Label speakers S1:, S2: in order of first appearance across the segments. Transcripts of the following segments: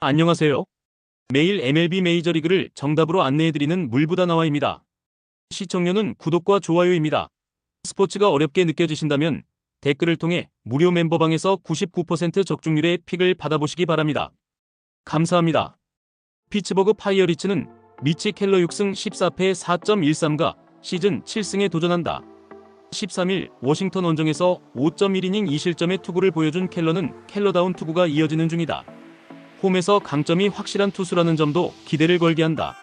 S1: 안녕하세요. 매일 MLB 메이저리그를 정답으로 안내해드리는 물보다 나와입니다. 시청료는 구독과 좋아요입니다. 스포츠가 어렵게 느껴지신다면 댓글을 통해 무료 멤버방에서 99% 적중률의 픽을 받아보시기 바랍니다. 감사합니다. 피츠버그 파이어리츠는 미치 켈러 6승 14패 4.13가 시즌 7승에 도전한다. 13일 워싱턴 원정에서 5.1이닝 2실점의 투구를 보여준 켈러는 켈러다운 투구가 이어지는 중이다. 홈에서 강점이 확실한 투수라는 점도 기대를 걸게 한다.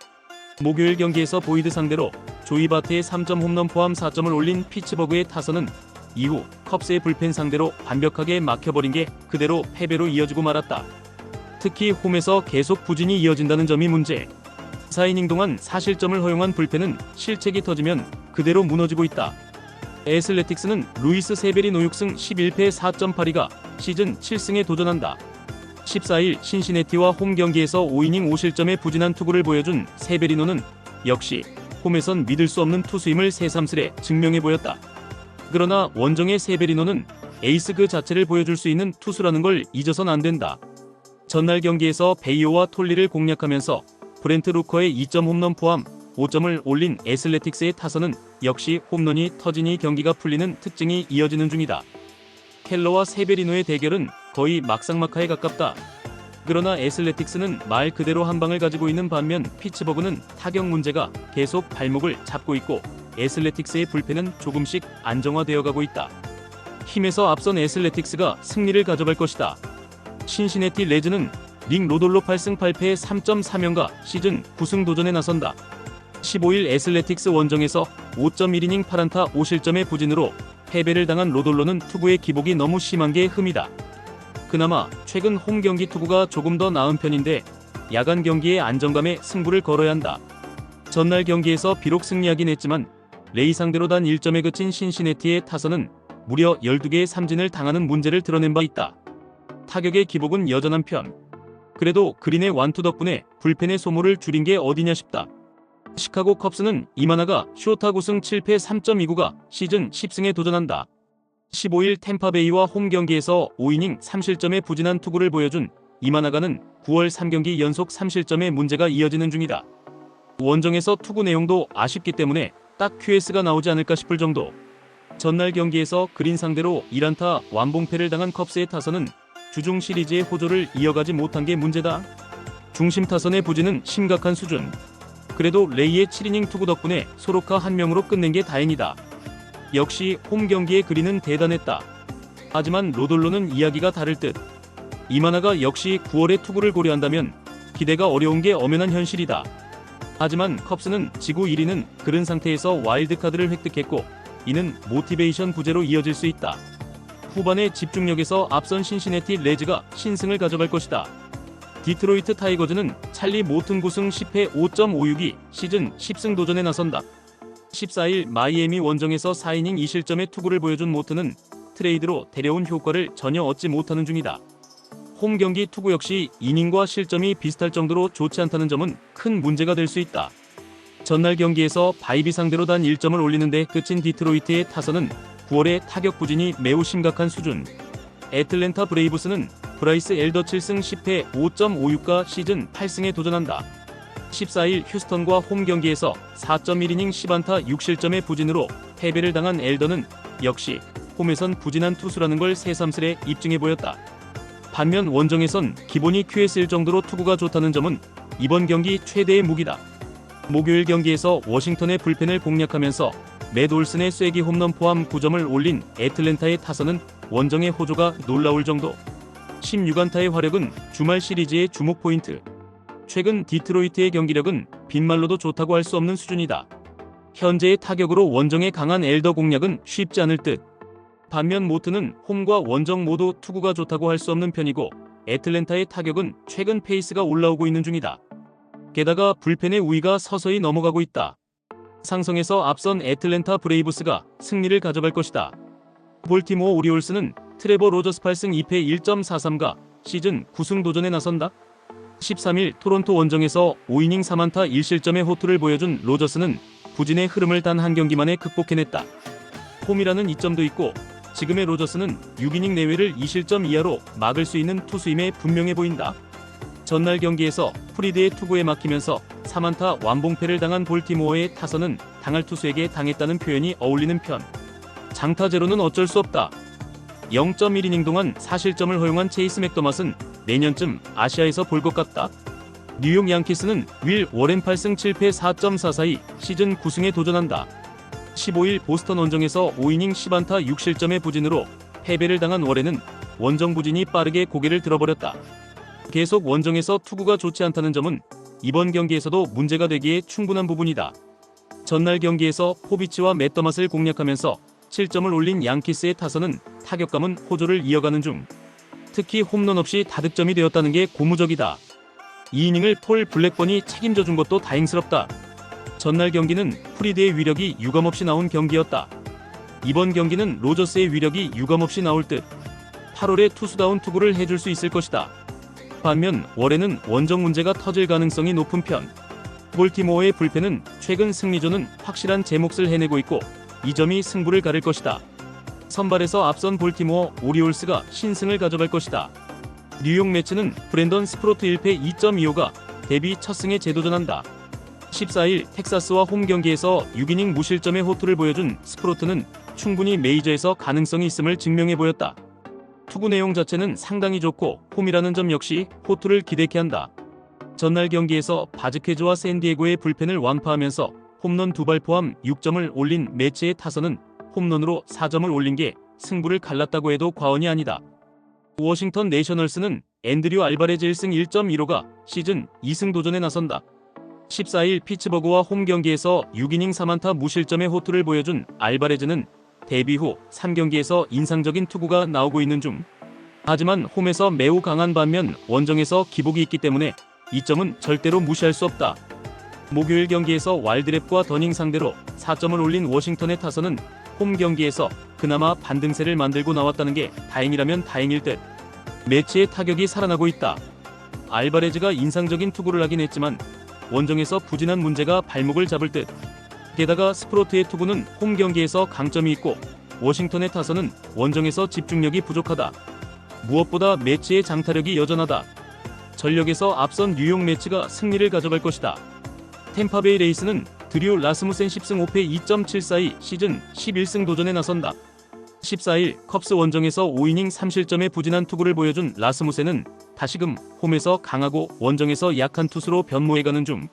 S1: 목요일 경기에서 보이드 상대로 조이 바트의 3점 홈런 포함 4점을 올린 피츠버그의 타선은 이후 컵스의 불펜 상대로 완벽하게 막혀버린 게 그대로 패배로 이어지고 말았다. 특히 홈에서 계속 부진이 이어진다는 점이 문제. 4이닝 동안 4실점을 허용한 불펜은 실책이 터지면 그대로 무너지고 있다. 에슬레틱스는 루이스 세베리노 6승 11패 4.82가 시즌 7승에 도전한다. 14일 신시내티와 홈 경기에서 5이닝 5실점의 부진한 투구를 보여준 세베리노는 역시 홈에선 믿을 수 없는 투수임을 새삼스레 증명해 보였다. 그러나 원정의 세베리노는 에이스 그 자체를 보여줄 수 있는 투수라는 걸 잊어선 안 된다. 전날 경기에서 베이오와 톨리를 공략하면서 브렌트 루커의 2점 홈런 포함 5점을 올린 애슬레틱스의 타선은 역시 홈런이 터지니 경기가 풀리는 특징이 이어지는 중이다. 켈러와 세베리노의 대결은 거의 막상막하에 가깝다. 그러나 애슬레틱스는 말 그대로 한 방을 가지고 있는 반면 피츠버그는 타격 문제가 계속 발목을 잡고 있고 애슬레틱스의 불펜은 조금씩 안정화되어 가고 있다. 힘에서 앞선 애슬레틱스가 승리를 가져갈 것이다. 신시내티 레즈는 링 로돌로 8승 8패의 3.3연가 시즌 9승 도전에 나선다. 15일 애슬레틱스 원정에서 5.1이닝 8안타 5실점의 부진으로 패배를 당한 로돌로는 투구의 기복이 너무 심한 게 흠이다. 그나마 최근 홈 경기 투구가 조금 더 나은 편인데 야간 경기의 안정감에 승부를 걸어야 한다. 전날 경기에서 비록 승리하긴 했지만 레이 상대로 단 1점에 그친 신시내티의 타선은 무려 12개의 삼진을 당하는 문제를 드러낸 바 있다. 타격의 기복은 여전한 편. 그래도 그린의 완투 덕분에 불펜의 소모를 줄인 게 어디냐 싶다. 시카고 컵스는 이마나가 쇼타 9승 7패 3.29가 시즌 10승에 도전한다. 15일 템파베이와 홈 경기에서 5이닝 3실점의 부진한 투구를 보여준 이마나가는 9월 3경기 연속 3실점의 문제가 이어지는 중이다. 원정에서 투구 내용도 아쉽기 때문에 딱 QS가 나오지 않을까 싶을 정도. 전날 경기에서 그린 상대로 1안타 완봉패를 당한 컵스의 타선은 주중 시리즈의 호조를 이어가지 못한 게 문제다. 중심 타선의 부진은 심각한 수준. 그래도 레이의 7이닝 투구 덕분에 소로카 한 명으로 끝낸 게 다행이다. 역시 홈 경기의 그린은 대단했다. 하지만 로돌로는 이야기가 다를 듯. 이마나가 역시 9월의 투구를 고려한다면 기대가 어려운 게 엄연한 현실이다. 하지만 컵스는 지구 1위는 그른 상태에서 와일드카드를 획득했고 이는 모티베이션 부재로 이어질 수 있다. 후반의 집중력에서 앞선 신시내티 레즈가 신승을 가져갈 것이다. 디트로이트 타이거즈는 찰리 모튼 9승 10패 5.56이 시즌 10승 도전에 나선다. 14일 마이애미 원정에서 4이닝 2실점의 투구를 보여준 모튼은 트레이드로 데려온 효과를 전혀 얻지 못하는 중이다. 홈 경기 투구 역시 이닝과 실점이 비슷할 정도로 좋지 않다는 점은 큰 문제가 될 수 있다. 전날 경기에서 바이비 상대로 단 1점을 올리는데 끝인 디트로이트의 타선은 9월의 타격 부진이 매우 심각한 수준. 애틀랜타 브레이브스는 브라이스 엘더 7승 10패 5.56가 시즌 8승에 도전한다. 14일 휴스턴과 홈 경기에서 4.1이닝 10안타 6실점의 부진으로 패배를 당한 엘더는 역시 홈에선 부진한 투수라는 걸 새삼스레 입증해 보였다. 반면 원정에선 기본이 QS일 정도로 투구가 좋다는 점은 이번 경기 최대의 무기다. 목요일 경기에서 워싱턴의 불펜을 공략하면서 맷 올슨의 쐐기 홈런 포함 9점을 올린 애틀랜타의 타선은 원정의 호조가 놀라울 정도. 16안타의 화력은 주말 시리즈의 주목 포인트. 최근 디트로이트의 경기력은 빈말로도 좋다고 할 수 없는 수준이다. 현재의 타격으로 원정의 강한 엘더 공략은 쉽지 않을 듯. 반면 모트는 홈과 원정 모두 투구가 좋다고 할 수 없는 편이고 애틀랜타의 타격은 최근 페이스가 올라오고 있는 중이다. 게다가 불펜의 우위가 서서히 넘어가고 있다. 상성에서 앞선 애틀랜타 브레이브스가 승리를 가져갈 것이다. 볼티모어 오리올스는 트레버 로저스 8승 2패 1.43가 시즌 9승 도전에 나선다. 13일 토론토 원정에서 5이닝 3안타 1실점의 호투를 보여준 로저스는 부진의 흐름을 단 한 경기만에 극복해냈다. 홈이라는 이점도 있고 지금의 로저스는 6이닝 내외를 2실점 이하로 막을 수 있는 투수임에 분명해 보인다. 전날 경기에서 프리드의 투구에 막히면서 3안타 완봉패를 당한 볼티모어의 타선은 당할 투수에게 당했다는 표현이 어울리는 편. 장타 제로는 어쩔 수 없다. 0.1이닝 동안 4실점을 허용한 체이스 맥더맛은 내년쯤 아시아에서 볼 것 같다. 뉴욕 양키스는 윌 워렌 8승 7패 4.44이 시즌 9승에 도전한다. 15일 보스턴 원정에서 5이닝 10안타 6실점의 부진으로 패배를 당한 워렌은 원정 부진이 빠르게 고개를 들어버렸다. 계속 원정에서 투구가 좋지 않다는 점은 이번 경기에서도 문제가 되기에 충분한 부분이다. 전날 경기에서 포비치와 맷더맛을 공략하면서 7점을 올린 양키스의 타선은 타격감은 호조를 이어가는 중. 특히 홈런 없이 다득점이 되었다는 게 고무적이다. 이 이닝을 폴 블랙번이 책임져 준 것도 다행스럽다. 전날 경기는 프리드의 위력이 유감없이 나온 경기였다. 이번 경기는 로저스의 위력이 유감없이 나올 듯 8월에 투수다운 투구를 해줄 수 있을 것이다. 반면 월에는 원정 문제가 터질 가능성이 높은 편. 볼티모어의 불펜은 최근 승리조는 확실한 제 몫을 해내고 있고 이 점이 승부를 가릴 것이다. 선발에서 앞선 볼티모어 오리올스가 신승을 가져갈 것이다. 뉴욕 매치는 브랜던 스프로트 1패 2.25가 데뷔 첫 승에 재도전한다. 14일 텍사스와 홈 경기에서 6이닝 무실점의 호투를 보여준 스프로트는 충분히 메이저에서 가능성이 있음을 증명해 보였다. 투구 내용 자체는 상당히 좋고 홈이라는 점 역시 호투를 기대케 한다. 전날 경기에서 바즈케즈와 샌디에고의 불펜을 완파하면서 홈런 두 발 포함 6점을 올린 매치의 타선은 홈런으로 4점을 올린 게 승부를 갈랐다고 해도 과언이 아니다. 워싱턴 내셔널스는 앤드류 알바레즈 1승 1.15가 시즌 2승 도전에 나선다. 14일 피츠버그와 홈 경기에서 6이닝 3안타 무실점의 호투를 보여준 알바레즈는 데뷔 후 3경기에서 인상적인 투구가 나오고 있는 중. 하지만 홈에서 매우 강한 반면 원정에서 기복이 있기 때문에 이 점은 절대로 무시할 수 없다. 목요일 경기에서 와일드랩과 더닝 상대로 4점을 올린 워싱턴의 타선은 홈 경기에서 그나마 반등세를 만들고 나왔다는 게 다행이라면 다행일 듯. 매치의 타격이 살아나고 있다. 알바레즈가 인상적인 투구를 하긴 했지만 원정에서 부진한 문제가 발목을 잡을 듯. 게다가 스프로트의 투구는 홈 경기에서 강점이 있고 워싱턴의 타선은 원정에서 집중력이 부족하다. 무엇보다 매치의 장타력이 여전하다. 전력에서 앞선 뉴욕 매치가 승리를 가져갈 것이다. 템파베이 레이스는 드류 라스무센 10승 5패 2.74이 시즌 11승 도전에 나선다. 14일 컵스 원정에서 5이닝 3실점의 부진한 투구를 보여준 라스무센은 다시금 홈에서 강하고 원정에서 약한 투수로 변모해가는 중.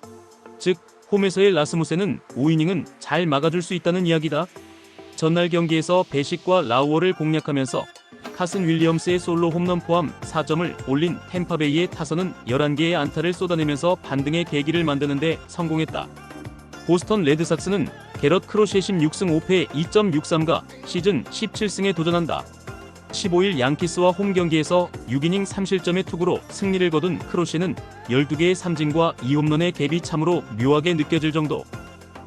S1: 즉 홈에서의 라스무센은 5이닝은 잘 막아줄 수 있다는 이야기다. 전날 경기에서 베식과 라우어를 공략하면서 카슨 윌리엄스의 솔로 홈런 포함 4점을 올린 템파베이의 타선은 11개의 안타를 쏟아내면서 반등의 계기를 만드는데 성공했다. 보스턴 레드삭스는 게럿 크로셰 16승 5패 2.63가 시즌 17승에 도전한다. 15일 양키스와 홈 경기에서 6이닝 3실점의 투구로 승리를 거둔 크로셰는 12개의 삼진과 2홈런의 갭이 참으로 묘하게 느껴질 정도.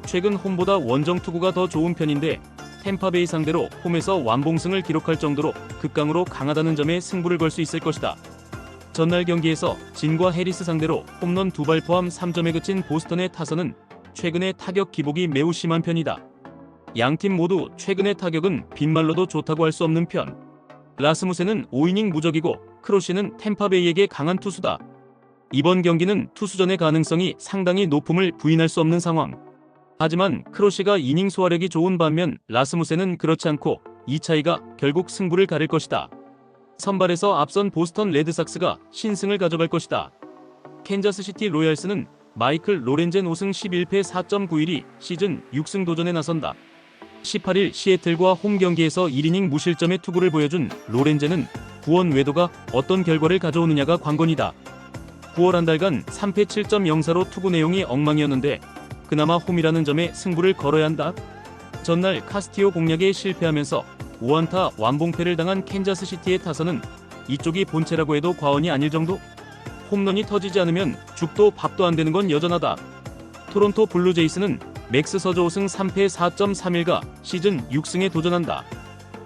S1: 최근 홈보다 원정 투구가 더 좋은 편인데 템파베이 상대로 홈에서 완봉승을 기록할 정도로 극강으로 강하다는 점에 승부를 걸 수 있을 것이다. 전날 경기에서 진과 해리스 상대로 홈런 두 발 포함 3점에 그친 보스턴의 타선은 최근의 타격 기복이 매우 심한 편이다. 양팀 모두 최근의 타격은 빈말로도 좋다고 할 수 없는 편. 라스무센은 5이닝 무적이고 크로시는 템파베이에게 강한 투수다. 이번 경기는 투수전의 가능성이 상당히 높음을 부인할 수 없는 상황. 하지만 크로시가 이닝 소화력이 좋은 반면 라스무센은 그렇지 않고 이 차이가 결국 승부를 가릴 것이다. 선발에서 앞선 보스턴 레드삭스가 신승을 가져갈 것이다. 캔자스시티 로얄스는 마이클 로렌젠 5승 11패 4.91이 시즌 6승 도전에 나선다. 18일 시애틀과 홈 경기에서 1이닝 무실점의 투구를 보여준 로렌젠은 구원 외도가 어떤 결과를 가져오느냐가 관건이다. 9월 한 달간 3패 7.04로 투구 내용이 엉망이었는데 그나마 홈이라는 점에 승부를 걸어야 한다. 전날 카스티오 공략에 실패하면서 5안타 완봉패를 당한 캔자스시티의 타선은 이쪽이 본체라고 해도 과언이 아닐 정도? 홈런이 터지지 않으면 죽도 밥도 안 되는 건 여전하다. 토론토 블루제이스는 맥스 서저 5승 3패 4.31가 시즌 6승에 도전한다.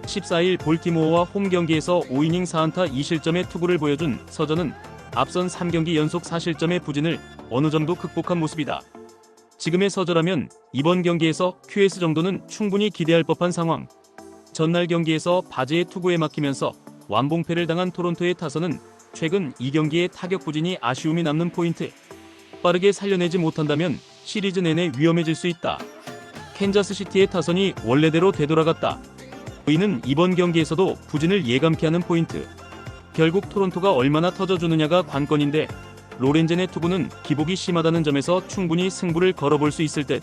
S1: 14일 볼티모어와 홈 경기에서 5이닝 4안타 2실점의 투구를 보여준 서저는 앞선 3경기 연속 4실점의 부진을 어느 정도 극복한 모습이다. 지금의 서저라면 이번 경기에서 QS 정도는 충분히 기대할 법한 상황. 전날 경기에서 바지의 투구에 막히면서 완봉패를 당한 토론토의 타선은 최근 이 경기의 타격 부진이 아쉬움이 남는 포인트. 빠르게 살려내지 못한다면 시리즈 내내 위험해질 수 있다. 캔자스 시티의 타선이 원래대로 되돌아갔다. 이는 이번 경기에서도 부진을 예감케 하는 포인트. 결국 토론토가 얼마나 터져주느냐가 관건인데 로렌젠의 투구는 기복이 심하다는 점에서 충분히 승부를 걸어볼 수 있을 듯.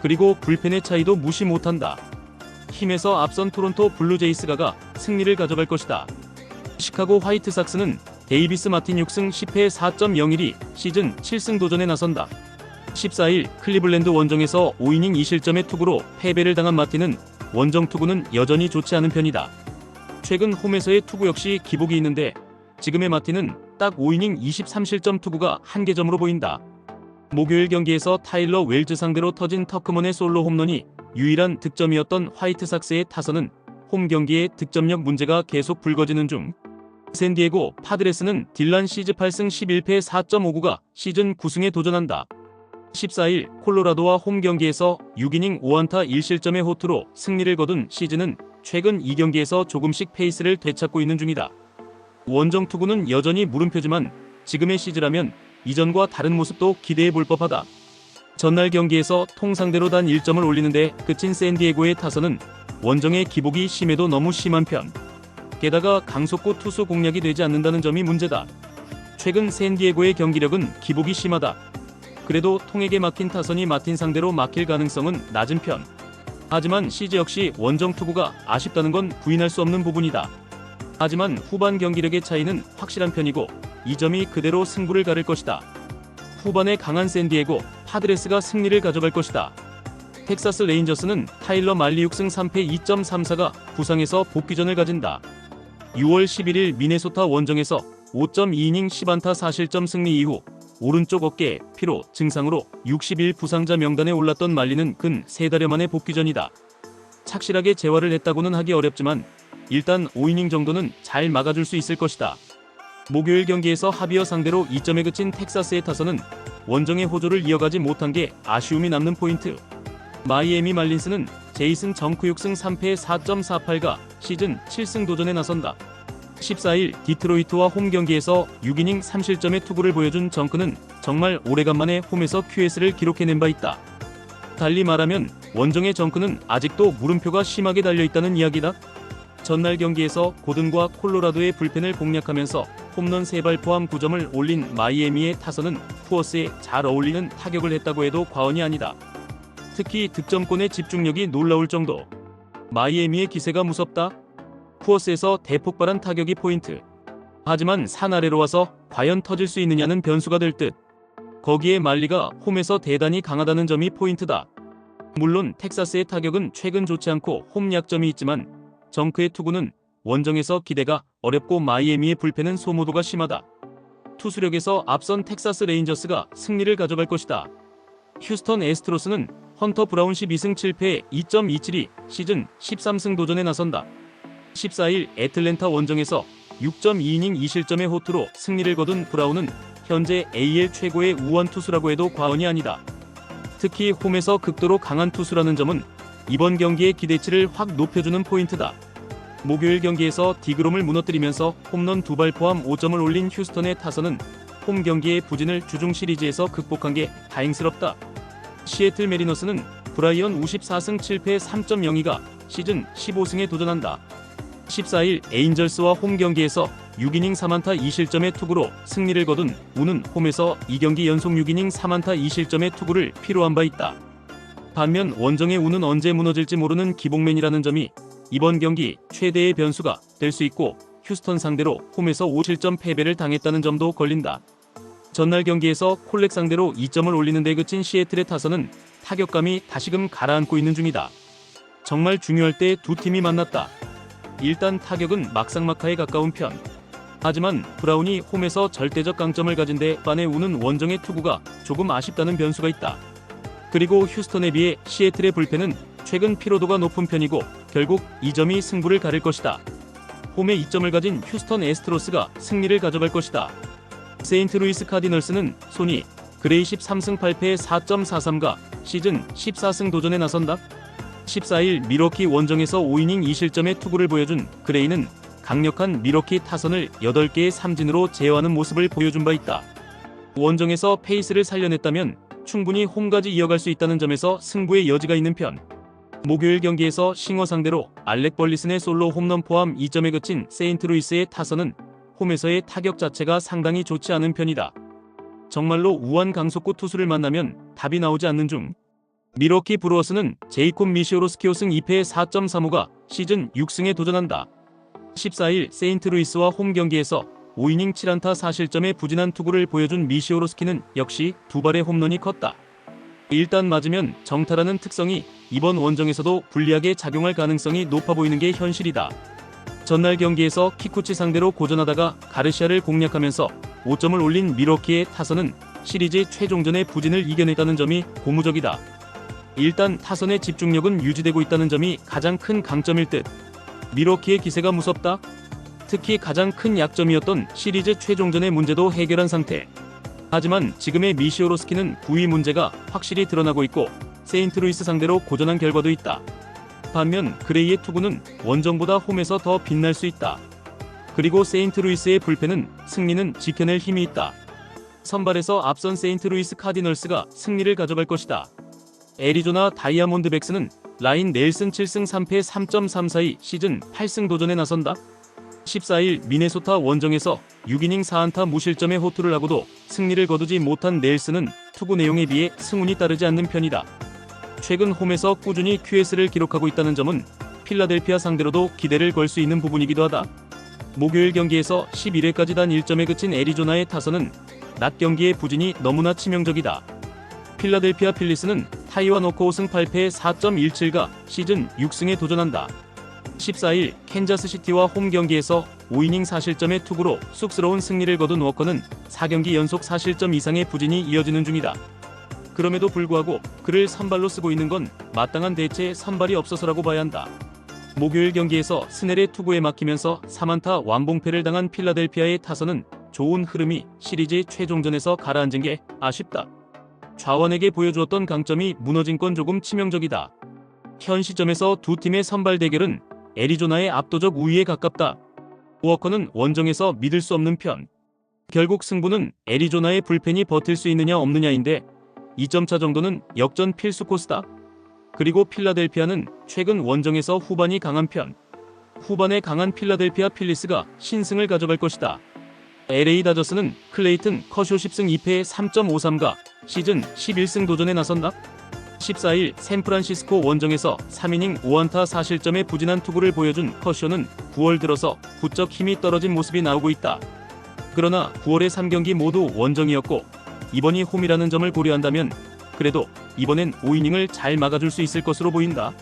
S1: 그리고 불펜의 차이도 무시 못한다. 힘에서 앞선 토론토 블루제이스가가 승리를 가져갈 것이다. 시카고 화이트삭스는 데이비스 마틴 6승 10패 4.01이 시즌 7승 도전에 나선다. 14일 클리블랜드 원정에서 5이닝 2실점의 투구로 패배를 당한 마틴은 원정 투구는 여전히 좋지 않은 편이다. 최근 홈에서의 투구 역시 기복이 있는데 지금의 마틴은 딱 5이닝 23실점 투구가 한계점으로 보인다. 목요일 경기에서 타일러 웰즈 상대로 터진 터크먼의 솔로 홈런이 유일한 득점이었던 화이트삭스의 타선은 홈 경기의 득점력 문제가 계속 불거지는 중 샌디에고 파드레스는 딜란 시즈 8승 11패 4.59가 시즌 9승에 도전한다. 14일 콜로라도와 홈 경기에서 6이닝 5안타 1실점의 호투로 승리를 거둔 시즌은 최근 2경기에서 조금씩 페이스를 되찾고 있는 중이다. 원정 투구는 여전히 물음표지만 지금의 시즈라면 이전과 다른 모습도 기대해 볼 법하다. 전날 경기에서 통상대로 단 1점을 올리는데 그친 샌디에고의 타선은 원정의 기복이 심해도 너무 심한 편. 게다가 강속구 투수 공략이 되지 않는다는 점이 문제다. 최근 샌디에고의 경기력은 기복이 심하다. 그래도 통에게 막힌 타선이 마틴 상대로 막힐 가능성은 낮은 편. 하지만 시즈 역시 원정 투구가 아쉽다는 건 부인할 수 없는 부분이다. 하지만 후반 경기력의 차이는 확실한 편이고 이 점이 그대로 승부를 가를 것이다. 후반에 강한 샌디에고 파드레스가 승리를 가져갈 것이다. 텍사스 레인저스는 타일러 말리 6승 3패 2.34가 부상에서 복귀전을 가진다. 6월 11일 미네소타 원정에서 5.2이닝 10안타 4실점 승리 이후 오른쪽 어깨 피로 증상으로 60일 부상자 명단에 올랐던 말리는 근 3달여 만에 복귀전이다. 착실하게 재활을 했다고는 하기 어렵지만 일단 5이닝 정도는 잘 막아줄 수 있을 것이다. 목요일 경기에서 하비어 상대로 2점에 그친 텍사스의 타선은 원정의 호조를 이어가지 못한 게 아쉬움이 남는 포인트. 마이애미 말린스는 제이슨 정크 6승 3패 4.48가 시즌 7승 도전에 나선다. 14일 디트로이트와 홈 경기에서 6이닝 3실점의 투구를 보여준 정크는 정말 오래간만에 홈에서 QS를 기록해낸 바 있다. 달리 말하면 원정의 정크는 아직도 물음표가 심하게 달려있다는 이야기다. 전날 경기에서 고든과 콜로라도의 불펜을 공략하면서 홈런 3발 포함 9점을 올린 마이애미의 타선은 쿠어스에 잘 어울리는 타격을 했다고 해도 과언이 아니다. 특히 득점권의 집중력이 놀라울 정도. 마이애미의 기세가 무섭다. 쿠어스에서 대폭발한 타격이 포인트. 하지만 산 아래로 와서 과연 터질 수 있느냐는 변수가 될 듯. 거기에 말리가 홈에서 대단히 강하다는 점이 포인트다. 물론 텍사스의 타격은 최근 좋지 않고 홈 약점이 있지만 정크의 투구는 원정에서 기대가 어렵고 마이애미의 불펜은 소모도가 심하다. 투수력에서 앞선 텍사스 레인저스가 승리를 가져갈 것이다. 휴스턴 에스트로스는 헌터 브라운 12승 7패 2.27이 시즌 13승 도전에 나선다. 14일 애틀랜타 원정에서 6.2이닝 2실점의 호투로 승리를 거둔 브라운은 현재 AL 최고의 우원 투수라고 해도 과언이 아니다. 특히 홈에서 극도로 강한 투수라는 점은 이번 경기의 기대치를 확 높여주는 포인트다. 목요일 경기에서 디그롬을 무너뜨리면서 홈런 두 발 포함 5점을 올린 휴스턴의 타선은 홈 경기의 부진을 주중 시리즈에서 극복한 게 다행스럽다. 시애틀 메리너스는 브라이언 54승 7패 3.02가 시즌 15승에 도전한다. 14일 에인절스와 홈 경기에서 6이닝 3안타 2실점의 투구로 승리를 거둔 우는 홈에서 2경기 연속 6이닝 3안타 2실점의 투구를 필요한 바 있다. 반면 원정의 우는 언제 무너질지 모르는 기복맨이라는 점이 이번 경기 최대의 변수가 될 수 있고 휴스턴 상대로 홈에서 5실점 패배를 당했다는 점도 걸린다. 전날 경기에서 콜렉 상대로 2점을 올리는 데 그친 시애틀의 타선은 타격감이 다시금 가라앉고 있는 중이다. 정말 중요할 때 두 팀이 만났다. 일단 타격은 막상막하에 가까운 편. 하지만 브라운이 홈에서 절대적 강점을 가진 데 반에 우는 원정의 투구가 조금 아쉽다는 변수가 있다. 그리고 휴스턴에 비해 시애틀의 불펜은 최근 피로도가 높은 편이고 결국 이 점이 승부를 가릴 것이다. 홈에 2점을 가진 휴스턴 에스트로스가 승리를 가져갈 것이다. 세인트루이스 카디널스는 소니 그레이 13승 8패 4.43가 시즌 14승 도전에 나선다. 14일 미러키 원정에서 5이닝 2실점의 투구를 보여준 그레이는 강력한 미러키 타선을 8개의 삼진으로 제어하는 모습을 보여준 바 있다. 원정에서 페이스를 살려냈다면 충분히 홈까지 이어갈 수 있다는 점에서 승부의 여지가 있는 편. 목요일 경기에서 싱어 상대로 알렉 벌리슨의 솔로 홈런 포함 2점에 그친 세인트루이스의 타선은 홈에서의 타격 자체가 상당히 좋지 않은 편이다. 정말로 우한 강속구 투수를 만나면 답이 나오지 않는 중 미러키 브루어스는 제이콥 미시오로스키 호승 2패 4.35가 시즌 6승에 도전한다. 14일 세인트루이스와 홈 경기에서 5이닝 7안타 4실점의 부진한 투구를 보여준 미시오로스키는 역시 두 발의 홈런이 컸다. 일단 맞으면 정타라는 특성이 이번 원정에서도 불리하게 작용할 가능성이 높아 보이는 게 현실이다. 전날 경기에서 키쿠치 상대로 고전하다가 가르시아를 공략하면서 5점을 올린 미러키의 타선은 시리즈 최종전의 부진을 이겨냈다는 점이 고무적이다. 일단 타선의 집중력은 유지되고 있다는 점이 가장 큰 강점일 듯. 미러키의 기세가 무섭다. 특히 가장 큰 약점이었던 시리즈 최종전의 문제도 해결한 상태. 하지만 지금의 미시오로스키는 구위 문제가 확실히 드러나고 있고 세인트루이스 상대로 고전한 결과도 있다. 반면 그레이의 투구는 원정보다 홈에서 더 빛날 수 있다. 그리고 세인트루이스의 불펜은 승리는 지켜낼 힘이 있다. 선발에서 앞선 세인트루이스 카디널스가 승리를 가져갈 것이다. 애리조나 다이아몬드백스는 라인 넬슨 7승 3패 3.342 시즌 8승 도전에 나선다. 14일 미네소타 원정에서 6이닝 4안타 무실점의 호투를 하고도 승리를 거두지 못한 넬슨은 투구 내용에 비해 승운이 따르지 않는 편이다. 최근 홈에서 꾸준히 QS를 기록하고 있다는 점은 필라델피아 상대로도 기대를 걸 수 있는 부분이기도 하다. 목요일 경기에서 11회까지 단 1점에 그친 애리조나의 타선은 낮 경기의 부진이 너무나 치명적이다. 필라델피아 필리스는 타이와 노코 5승 8패 4.17가 시즌 6승에 도전한다. 14일 캔자스시티와 홈 경기에서 5이닝 4실점의 투구로 쑥스러운 승리를 거둔 워커는 4경기 연속 4실점 이상의 부진이 이어지는 중이다. 그럼에도 불구하고 그를 선발로 쓰고 있는 건 마땅한 대체의 선발이 없어서라고 봐야 한다. 목요일 경기에서 스넬의 투구에 막히면서 3안타 완봉패를 당한 필라델피아의 타선은 좋은 흐름이 시리즈 최종전에서 가라앉은 게 아쉽다. 좌원에게 보여주었던 강점이 무너진 건 조금 치명적이다. 현 시점에서 두 팀의 선발 대결은 애리조나의 압도적 우위에 가깝다. 워커는 원정에서 믿을 수 없는 편. 결국 승부는 애리조나의 불펜이 버틸 수 있느냐 없느냐인데 2점 차 정도는 역전 필수 코스다. 그리고 필라델피아는 최근 원정에서 후반이 강한 편. 후반에 강한 필라델피아 필리스가 신승을 가져갈 것이다. LA 다저스는 클레이튼 커쇼 10승 2패 3.53가 시즌 11승 도전에 나선다. 14일 샌프란시스코 원정에서 3이닝 5안타 4실점의 부진한 투구를 보여준 커쇼는 9월 들어서 부쩍 힘이 떨어진 모습이 나오고 있다. 그러나 9월의 3경기 모두 원정이었고 이번이 홈이라는 점을 고려한다면 그래도 이번엔 5이닝을 잘 막아줄 수 있을 것으로 보인다.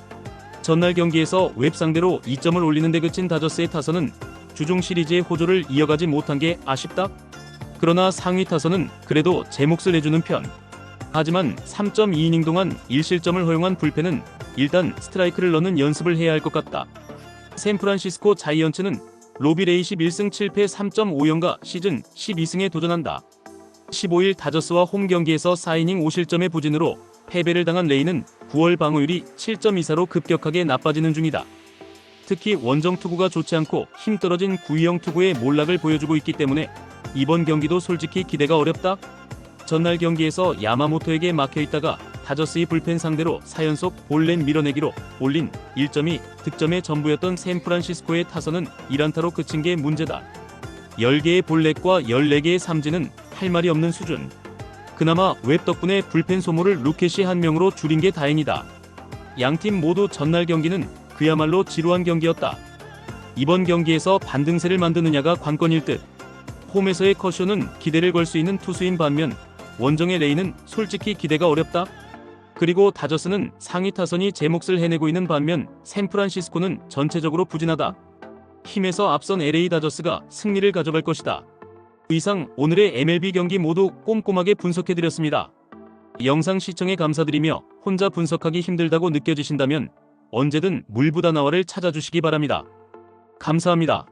S1: 전날 경기에서 웹 상대로 2점을 올리는 데 그친 다저스의 타선은 주중 시리즈의 호조를 이어가지 못한 게 아쉽다. 그러나 상위 타선은 그래도 제 몫을 내주는 편. 하지만 3.2이닝 동안 1실점을 허용한 불펜은 일단 스트라이크를 넣는 연습을 해야 할 것 같다. 샌프란시스코 자이언츠는 로비 레이시 1승 7패 3.54가 시즌 12승에 도전한다. 15일 다저스와 홈 경기에서 4이닝 5실점의 부진으로 패배를 당한 레이는 9월 방어율이 7.24로 급격하게 나빠지는 중이다. 특히 원정 투구가 좋지 않고 힘 떨어진 구위형 투구의 몰락을 보여주고 있기 때문에 이번 경기도 솔직히 기대가 어렵다. 전날 경기에서 야마모토에게 막혀 있다가 다저스의 불펜 상대로 4연속 볼넷 밀어내기로 올린 1점이 득점의 전부였던 샌프란시스코의 타선은 1안타로 그친 게 문제다. 10개의 볼넷과 14개의 삼진은 할 말이 없는 수준. 그나마 웹 덕분에 불펜 소모를 루켓이 한 명으로 줄인 게 다행이다. 양팀 모두 전날 경기는 그야말로 지루한 경기였다. 이번 경기에서 반등세를 만드느냐가 관건일 듯. 홈에서의 커쇼는 기대를 걸 수 있는 투수인 반면 원정의 레이는 솔직히 기대가 어렵다. 그리고 다저스는 상위 타선이 제 몫을 해내고 있는 반면 샌프란시스코는 전체적으로 부진하다. 힘에서 앞선 LA 다저스가 승리를 가져갈 것이다. 이상 오늘의 MLB 경기 모두 꼼꼼하게 분석해드렸습니다. 영상 시청에 감사드리며 혼자 분석하기 힘들다고 느껴지신다면 언제든 물보다 나와를 찾아주시기 바랍니다. 감사합니다.